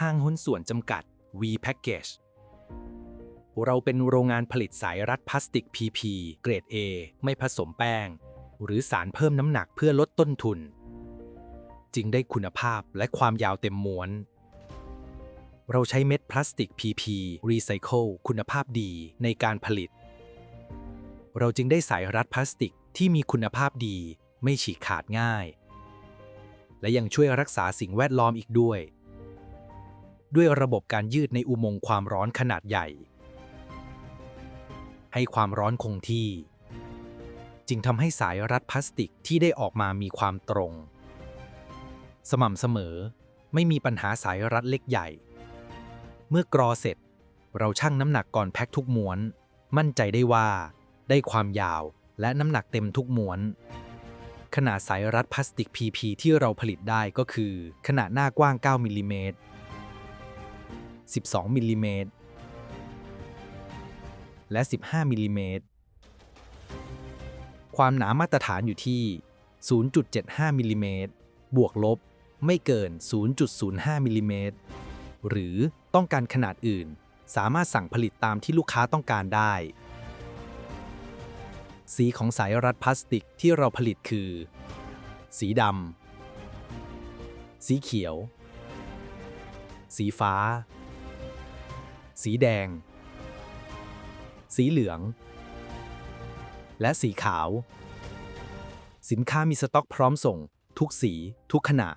ห้างหุ้นส่วนจำกัด V Package เราเป็นโรงงานผลิตสายรัดพลาสติก PP เกรด A ไม่ผสมแป้ง หรือสารเพิ่มน้ำหนักเพื่อลดต้นทุน จึงได้คุณภาพและความยาวเต็มม้วน เราใช้เม็ดพลาสติก PP รีไซเคิลคุณภาพดีในการผลิต เราจึงได้สายรัดพลาสติกที่มีคุณภาพดีไม่ฉีกขาดง่าย และยังช่วยรักษาสิ่งแวดล้อมอีกด้วย ด้วยระบบการยืดในอุโมงค์ความร้อนขนาดใหญ่ ให้ความร้อนคงที่ จึงทำให้สายรัดพลาสติกที่ได้ออกมามีความตรง สม่ำเสมอไม่มีปัญหาสายรัดเล็กใหญ่ เมื่อกรอเสร็จ เราชั่งน้ำหนักก่อนแพ็คทุกม้วน มั่นใจได้ว่า ได้ความยาวและน้ำหนักเต็มทุกม้วน ขนาดสายรัดพลาสติก PP ที่เราผลิตได้ก็คือ ขนาดหน้ากว้าง 9มิลลิเมตร 12มิลลิเมตรและ 15มิลลิเมตรความหนามาตรฐานอยู่ที่ 0.75มิลลิเมตรบวกลบไม่เกิน 0.05มิลลิเมตรหรือต้องการขนาดอื่น สามารถสั่งผลิตตามที่ลูกค้าต้องการได้ สีของสายรัดพลาสติกที่เราผลิตคือ สีดำ สีเขียว สีฟ้า สีแดง สีเหลือง และสีขาว สินค้ามีสต็อกพร้อมส่ง ทุกสี ทุกขนาด